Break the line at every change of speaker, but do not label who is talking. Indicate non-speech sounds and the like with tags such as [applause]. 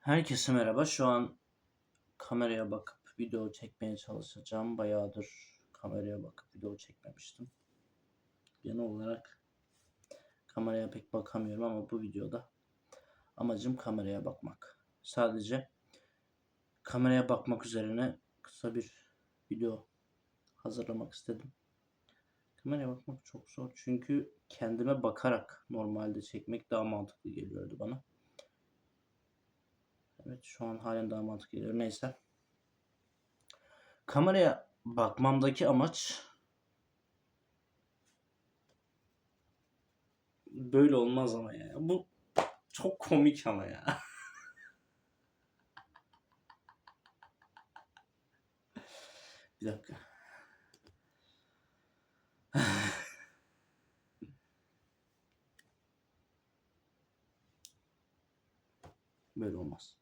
Herkese merhaba. Şu an kameraya bakıp video çekmeye çalışacağım. Bayağıdır kameraya bakıp video çekmemiştim. Genel olarak kameraya pek bakamıyorum ama bu videoda amacım kameraya bakmak. Sadece kameraya bakmak üzerine kısa bir video hazırlamak istedim. Kameraya bakmak çok zor çünkü kendime bakarak normalde çekmek daha mantıklı geliyordu bana. Evet şu an halen daha mantıklı geliyor. Neyse. Kameraya bakmamdaki amaç böyle olmaz ama ya. Bu çok komik ama ya. [laughs] Bir dakika. [laughs] Böyle olmaz.